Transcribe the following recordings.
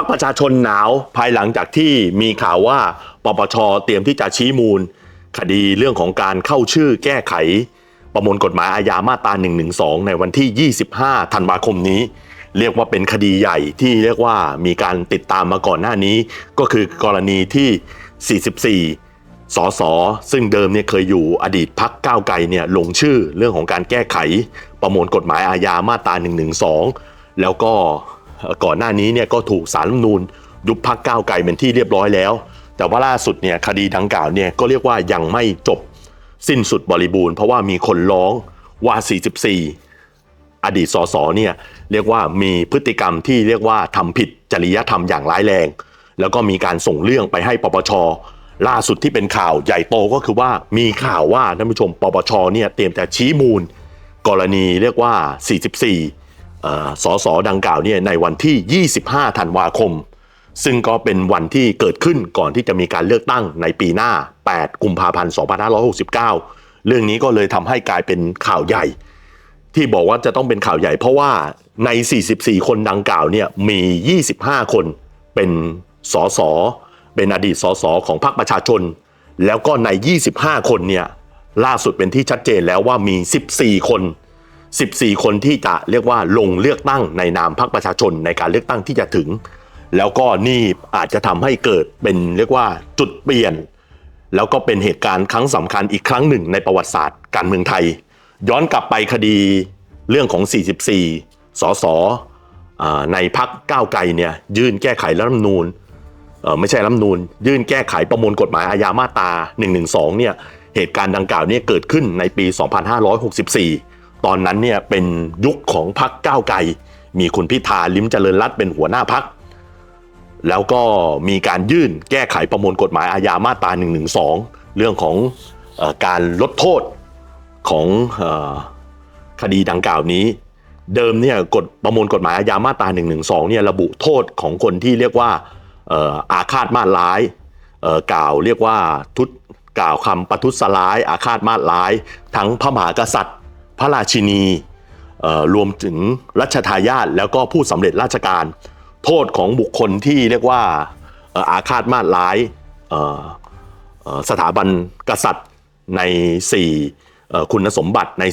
พักประชาชนหนาวภายหลังจากที่มีข่าวว่าปปชเตรียมที่จะชี้มูล คดีเรื่องของการเข้าชื่อแก้ไข ประมวลกฎหมายอาญามาตรา 112 ในวันที่ 25 ธันวาคมนี้ เรียกว่าเป็นคดีใหญ่ที่เรียกว่ามีการติดตามมาก่อนหน้านี้ ก็คือกรณีที่ 44สสซึ่งเดิมเนี่ยเคยอยู่อดีตพักก้าวไกลเนี่ยลงชื่อเรื่องของการแก้ไข ประมวลกฎหมายอาญามาตรา112 แล้วก็ ก่อนหน้านี้เนี่ยก็ถูกสารรัฐมนูญยุบพักก้าวไกลเป็นที่เรียบร้อยแล้ว แต่ว่าล่าสุดเนี่ยคดีดังกล่าวเนี่ยก็เรียกว่ายังไม่จบสิ้นสุดบริบูรณ์เพราะว่ามีคนร้องว่า 44 อดีตสสเนี่ยเรียกว่ามีพฤติกรรมที่เรียกว่าทำผิดจริยธรรมอย่างร้ายแรง แล้วก็มีการส่งเรื่องไปให้ปปชล่าสุดที่เป็นข่าวใหญ่โตก็คือว่ามีข่าวว่าท่านผู้ชมปปชเนี่ยเตรียมจะชี้มูล กรณีเรียกว่า 44 สสดังกล่าวเนี่ยในวันที่ 25 ธันวาคม ซึ่งก็เป็นวันที่เกิดขึ้นก่อนที่จะมีการเลือกตั้งในปีหน้า 8 กุมภาพันธ์ 2569 เรื่องนี้ก็เลยทำให้กลายเป็นข่าวใหญ่ ที่บอกว่าจะต้องเป็นข่าวใหญ่เพราะว่าใน 44 คนดังกล่าวเนี่ยมี 25 คนเป็นสสเป็นอดีตสสของพรรคประชาชน แล้วก็ใน 25 คนเนี่ยล่าสุดเป็นที่ชัดเจนแล้วว่ามี 14 คน 14 คนที่จะเรียกว่าลงเลือกตั้งในนามพรรคประชาชนในการเลือกตั้งที่จะถึง แล้วก็นี่อาจจะทำให้เกิดเป็นเรียกว่าจุดเปลี่ยน แล้วก็เป็นเหตุการณ์ครั้งสำคัญอีกครั้งหนึ่งในประวัติศาสตร์การเมืองไทย ย้อนกลับไปคดีเรื่องของ 44 สสอ่าในพักก้าวไกลเนี่ยยื่นแก้ไขรัฐธรรมนูญไม่ใช่รัฐธรรมนูญ ยื่นแก้ไขประมวลกฎหมายอาญามาตรา112เนี่ยเหตุการณ์ดังกล่าวเนี่ยเกิดขึ้นในปี 2564 ตอนนั้นเนี่ยเป็นยุคของพักก้าวไกล มีคุณพิธาลิ้มเจริญรัตน์เป็นหัวหน้าพัก แล้วก็มีการยื่นแก้ไขประมวลกฎหมายอาญามาตรา112เรื่องของอการลดโทษของอคดีดังกล่าวนี้ เดิมเนี่ยกฎประมวลกฎหมายอาญามาตรา112เนี่ยระบุโทษของคนที่เรียกว่าอาฆาตมาตร้ายกล่าวเรียกว่าทุตกล่าวคำประทุษร้าย อาฆาตมาตร้าย ทั้งพระมหากษัตริย์ พระราชินีรวมถึงรัชทายาทแล้วก็ผู้สำเร็จราชการ โทษของบุคคลที่เรียกว่าอาฆาตมาตร้ายสถาบันกษัตริย์ใน 4 คุณสมบัติใน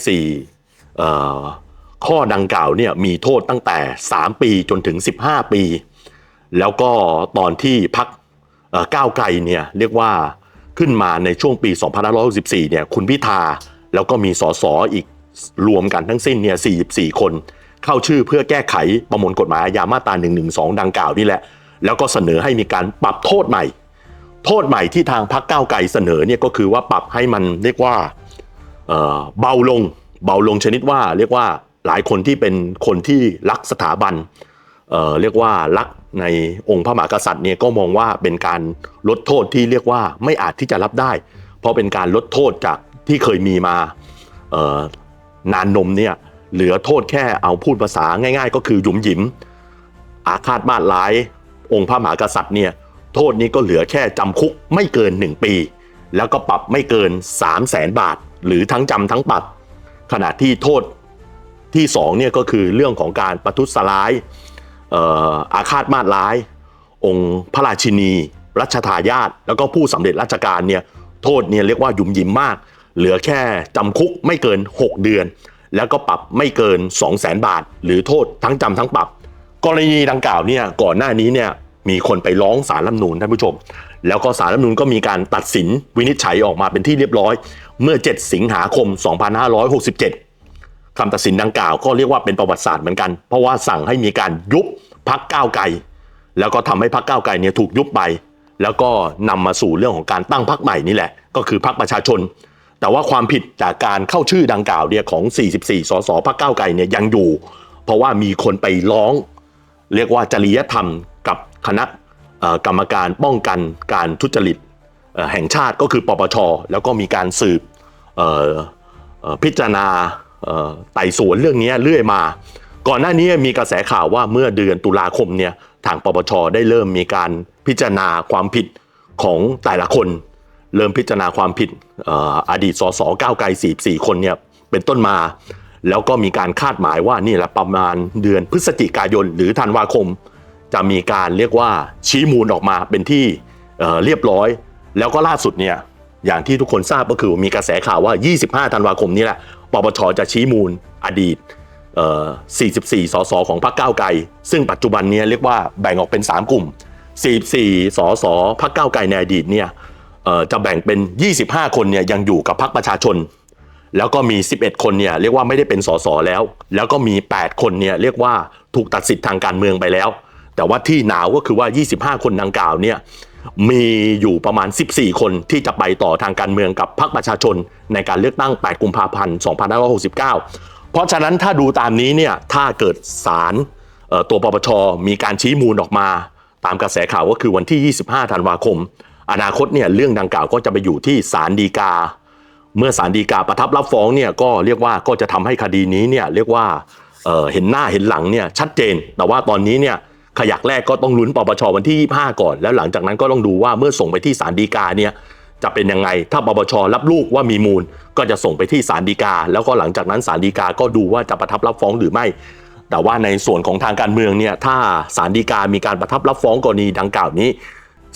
4 ข้อดังกล่าวเนี่ยมีโทษตั้งแต่ 3 ปีจนถึง 15 ปี แล้วก็ตอนที่พักก้าวไกลเนี่ยเรียกว่าขึ้นมาในช่วงปี 2564เนี่ยคุณพิธาแล้วก็มีสสอีก รวมกันทั้งสิ้นเนี่ย44 คน เข้าชื่อเพื่อแก้ไขประมวลกฎหมายอาญามาตรา112 ดังกล่าวนี่แหละ แล้วก็เสนอให้มีการปรับโทษใหม่ โทษใหม่ที่ทางพักก้าวไกลเสนอเนี่ยก็คือว่าปรับให้มันเรียกว่าเอ่อเบาลง เบาลงชนิดว่าเรียกว่าหลายคนที่เป็นคนที่รักสถาบันเเรียกว่ารักในองค์พระมหากษัตริย์เนี่ยก็มองว่าเป็นการลดโทษที่เรียกว่าไม่อาจที่จะรับได้ เพราะเป็นการลดโทษจากที่เคยมีมา นานนมเนี่ยเหลือโทษแค่เอาพูดภาษาง่าย ๆ ก็คือหยุมหยิม อาฆาตมาตร้าย องค์พระมหากษัตริย์เนี่ยโทษนี้ก็เหลือแค่จำคุกไม่เกิน 1 ปี แล้วก็ปรับไม่เกิน 3 0 0แสนบาท หรือทั้งจำทั้งปรับ ขณะที่โทษที่2เนี่ยก็คือเรื่องของการประทุษร้ายอาฆาตมาตร้าย องค์พระราชินี รัชทายาทแล้วก็ผู้สำเร็จราชการเนี่ยโทษเนี่ยเรียกว่าหยุมหยิมมาก เหลือแค่จำคุกไม่เกิน 6 เดือน แล้วก็ปรับไม่เกิน 2 0 0แสนบาท หรือโทษทั้งจำทั้งปรับ กรณีดังกล่าวเนี่ยก่อนหน้านี้เนี่ยมีคนไปร้องศาลรัฐนูญท่านผู้ชม แล้วก็ศาลรัฐนูญก็มีการตัดสินวินิจฉัยออกมาเป็นที่เรียบร้อย เมื่อ 7 สิงหาคม 2567คำตัดสินดังกล่าวก็เรียกว่าเป็นประวัติศาสตร์เหมือนกัน เพราะว่าสั่งให้มีการยุบพักก้าวไกลแล้วก็ทำให้พักก้าวไกลเนี่ยถูกยุบไป แล้วก็นำมาสู่เรื่องของการตั้งพักใหม่นี่แหละ ก็คือพักประชาชน แต่ว่าความผิดจากการเข้าชื่อดังกล่าวเนี่ยของ 44 สสพักก้าวไกลเนี่ยยังอยู่ เพราะว่ามีคนไปร้อง เรียกว่าจริยธรรมกับคณะกรรมการป้องกันการทุจริตแห่งชาติก็คือปปช แล้วก็มีการสืบพิจารณาไต่สวนเรื่องนี้เรื่อยมา ก่อนหน้านี้มีกระแสข่าวว่าเมื่อเดือนตุลาคมเนี่ยทางปปชได้เริ่มมีการพิจารณาความผิดของแต่ละคน เริ่มพิจารณาความผิดอดีตสสก้าวไกล44 คนเนี่ยเป็นต้นมา แล้วก็มีการคาดหมายว่านี่แหละประมาณเดือนพฤศจิกายนหรือธันวาคม จะมีการเรียกว่าชี้มูลออกมาเป็นที่เรียบร้อย แล้วก็ล่าสุดเนี่ยอย่างที่ทุกคนทราบก็คือมีกระแสข่าวว่า 25 ธันวาคมนี้แหละปปชจะชี้มูลอดีต 44 สสของพรรคก้าวไกล ซึ่งปัจจุบันเนี้เรียกว่าแบ่งออกเป็น 3 กลุ่ม 44 สสพรรคก้าวไกลในอดีตเนี่ย จะแบ่งเป็น 25 คนเนี่ยยังอยู่กับพรรคประชาชน แล้วก็มี 11 คนเนี่ยเรียกว่าไม่ได้เป็นสสแล้ว แล้วก็มี 8 คนเนี่ยเรียกว่าถูกตัดสิทธิ์ทางการเมืองไปแล้ว แต่ว่าที่หนาวก็คือว่า 25 คนดังกล่าวเนี่ยมีอยู่ประมาณ 14 คนที่จะไปต่อทางการเมืองกับพรรคประชาชน ในการเลือกตั้ง 8 กุมภาพันธ์ 2569 เพราะฉะนั้นถ้าดูตามนี้เนี่ยถ้าเกิดศาลตัวปปชมีการชี้มูลออกมา ตามกระแสข่าวก็คือวันที่ 25 ธันวาคม อนาคตเนี่ยเรื่องดังกล่าวก็จะไปอยู่ที่ศาลฎีกา เมื่อศาลฎีกาประทับรับฟ้องเนี่ยก็เรียกว่าก็จะทำให้คดีนี้เนี่ยเรียกว่าเเห็นหน้าเห็นหลังเนี่ยชัดเจน แต่ว่าตอนนี้เนี่ยขยักแรกก็ต้องลุ้นปปชวันที่ 25 ก่อน แล้วหลังจากนั้นก็ต้องดูว่าเมื่อส่งไปที่ศาลฎีกาเนี่ยจะเป็นยังไง ถ้าปปชรับลูกว่ามีมูล ก็จะส่งไปที่ศาลฎีกา แล้วก็หลังจากนั้นศาลฎีกาก็ดูว่าจะประทับรับฟ้องหรือไม่ แต่ว่าในส่วนของทางการเมืองเนี่ยถ้าศาลฎีกามีการประทับรับฟ้องกรณีดังกล่าวนี้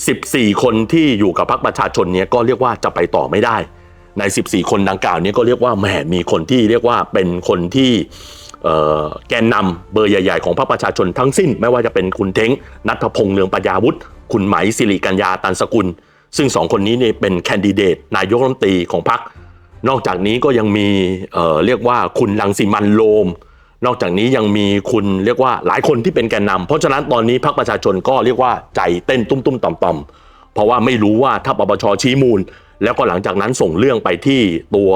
14 คนที่อยู่กับพรรคประชาชนเนี่ยก็เรียกว่าจะไปต่อไม่ได้ ใน 14 คนดังกล่าวนี้ก็เรียกว่าแหมมีคนที่เรียกว่าเป็นคนที่แกนนำเบอร์ใหญ่ ๆ ของพรรคประชาชนทั้งสิ้น ไม่ว่าจะเป็นคุณเท้งนัทพงษ์เลืองปัญญาวุฒิคุณไหมสิริกัญญาตันสกุล ซึ่งสองคนนี้เนี่ยเป็นแคนดิเดต นายกรัฐมนตรีของพรรคนอกจากนี้ก็ยังมีเเรียกว่าคุณลังสิมันโลม นอกจากนี้ยังมีคุณเรียกว่าหลายคนที่เป็นแกนนำเพราะฉะนั้นตอนนี้พรรคประชาชนก็เรียกว่าใจเต้นตุ้มๆต่อมๆ เพราะว่าไม่รู้ว่าถ้าปปชชี้มูล แล้วก็หลังจากนั้นส่งเรื่องไปที่ตัว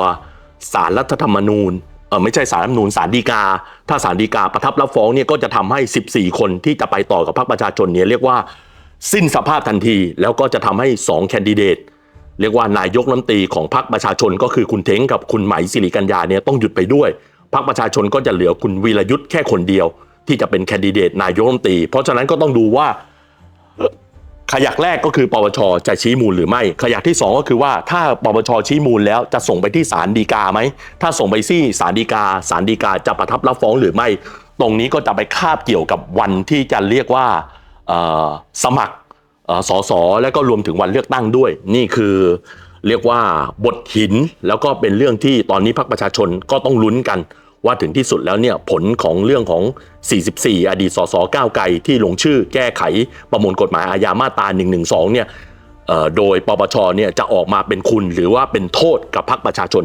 สารรัฐธรรมนูญเออไม่ใช่สารรัฐธรรมนูญสารดีกา ถ้าสารดีกาประทับรับฟ้องเนี่ยก็จะทำให้ 14 คนที่จะไปต่อกับพรรคประชาชนเนี่ยเรียกว่าสิ้นสภาพทันที แล้วก็จะทำให้2แคนดิเดตเรียกว่านายกรัฐมนตรีของพรรคประชาชนก็คือคุณเท้งกับคุณไหมสิริกัญญาเนี่ยต้องหยุดไปด้วย พรรคประชาชนก็จะเหลือคุณวีรยุทธ์แค่คนเดียว ที่จะเป็นแคนดิเดตนายกรัฐมนตรี เพราะฉะนั้นก็ต้องดูว่าขยักแรกก็คือปปชจะชี้มูลหรือไม่ ขยักที่ 2 ก็คือว่าถ้าปปชชี้มูลแล้วจะส่งไปที่ศาลฎีกาไหม ถ้าส่งไปที่ศาลฎีกาศาลฎีกาจะประทับรับฟ้องหรือไม่ ตรงนี้ก็จะไปคาบเกี่ยวกับวันที่จะเรียกว่าสมัครเอ่อสสแล้วก็รวมถึงวันเลือกตั้งด้วย นี่คือ เรียกว่าบทหินแล้วก็เป็นเรื่องที่ตอนนี้พรรคประชาชนก็ต้องลุ้นกัน ว่าถึงที่สุดแล้วเนี่ยผลของเรื่องของ 44 อดีตสสก้าวไกลที่ลงชื่อแก้ไขประมวลกฎหมายอาญามาตรา112เนี่ยโดยปปชเนี่ยจะออกมาเป็นคุณหรือว่าเป็นโทษกับพรรคประชาชน